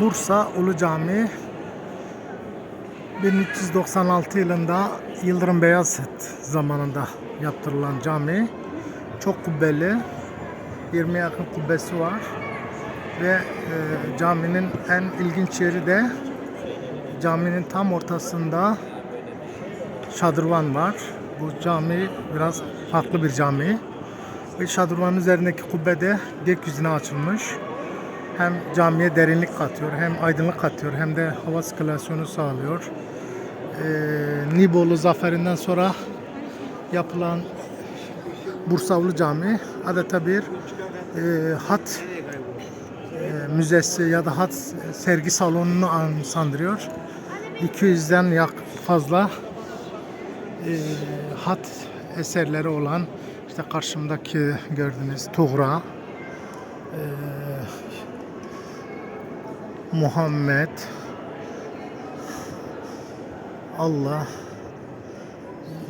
Bursa Ulu Camii 1396 yılında Yıldırım Beyazıt zamanında yaptırılan cami. Çok kubbeli. 20 yakın kubbesi var. Ve e, caminin en ilginç yeri de caminin tam ortasında şadırvan var. Bu cami biraz farklı bir cami. Ve şadırvanın üzerindeki kubbe de gökyüzüne açılmış. Hem camiye derinlik katıyor, hem aydınlık katıyor, hem de hava sirkülasyonu sağlıyor. Ee, Nibolu zaferinden sonra yapılan Bursavlı Cami adeta bir e, hat e, müzesi ya da hat sergi salonunu ansandırıyor. 200'den yak fazla e, hat eserleri olan işte karşımdaki gördüğünüz Tuğra, e, Muhammed, Allah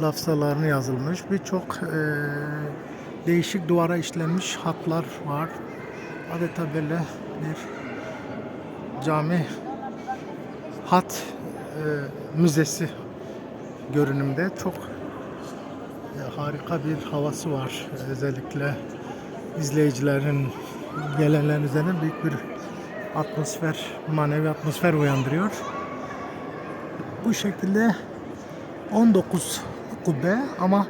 lafzalarını yazılmış. Birçok e, değişik duvara işlenmiş hatlar var. Adeta böyle bir cami hat e, müzesi görünümde çok e, harika bir havası var. Özellikle izleyicilerin gelenlerin üzerine büyük bir atmosfer, manevi atmosfer uyandırıyor. Bu şekilde 19 kubbe ama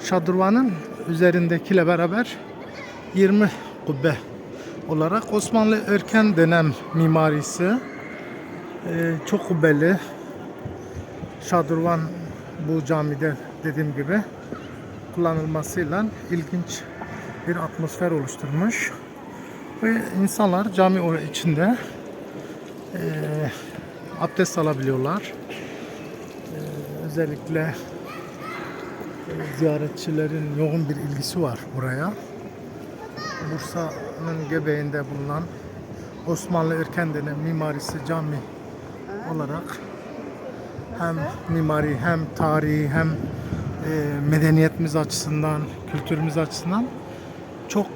şadırvanın üzerindekiyle beraber 20 kubbe olarak Osmanlı erken dönem mimarisi. E, çok kubbeli. Şadırvan bu camide dediğim gibi kullanılmasıyla ilginç bir atmosfer oluşturmuş ve insanlar cami içinde e, abdest alabiliyorlar. E, özellikle e, ziyaretçilerin yoğun bir ilgisi var buraya. Bursa'nın göbeğinde bulunan Osmanlı erken dönem mimarisi cami olarak hem mimari hem tarihi hem e, medeniyetimiz açısından, kültürümüz açısından çok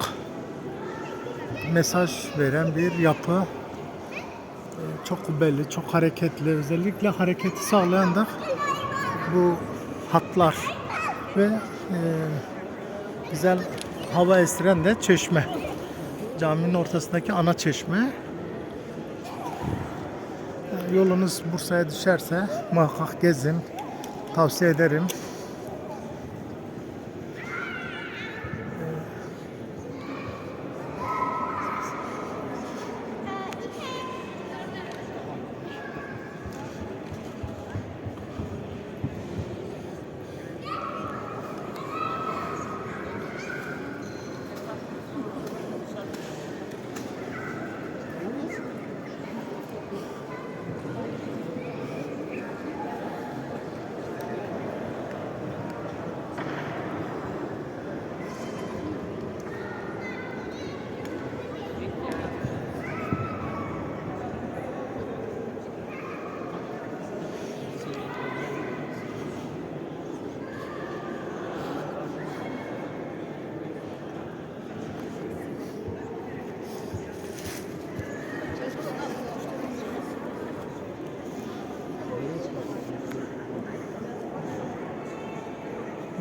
mesaj veren bir yapı. E, çok kubbeli, çok hareketli. Özellikle hareketi sağlayan da bu hatlar ve e, güzel hava estiren de çeşme. Caminin ortasındaki ana çeşme. Yolunuz Bursa'ya düşerse muhakkak gezin. Tavsiye ederim.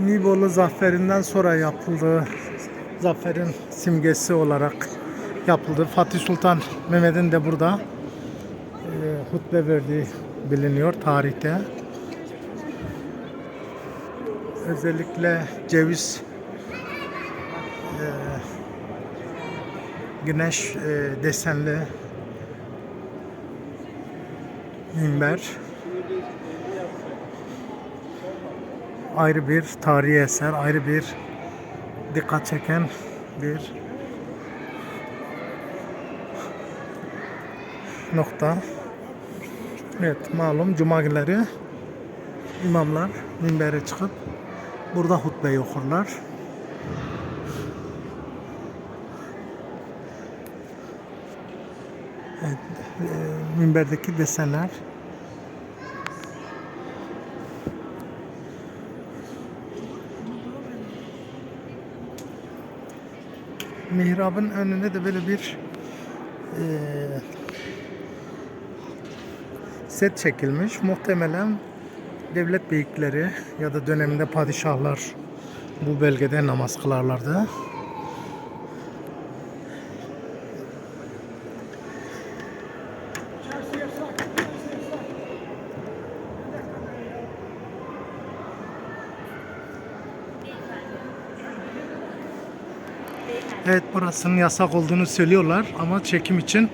Nibolu zaferinden sonra yapıldı. Zaferin simgesi olarak yapıldı. Fatih Sultan Mehmet'in de burada e, hutbe verdiği biliniyor tarihte. Özellikle ceviz e, güneş e, desenli minber ayrı bir tarihi eser, ayrı bir dikkat çeken bir nokta. Evet malum cuma günleri imamlar minbere çıkıp burada hutbe okurlar. Evet, e, minberdeki desenler mihrabın önünde de böyle bir e, set çekilmiş. Muhtemelen devlet beyikleri ya da döneminde padişahlar bu bölgede namaz kılarlardı. Evet burasının yasak olduğunu söylüyorlar ama çekim için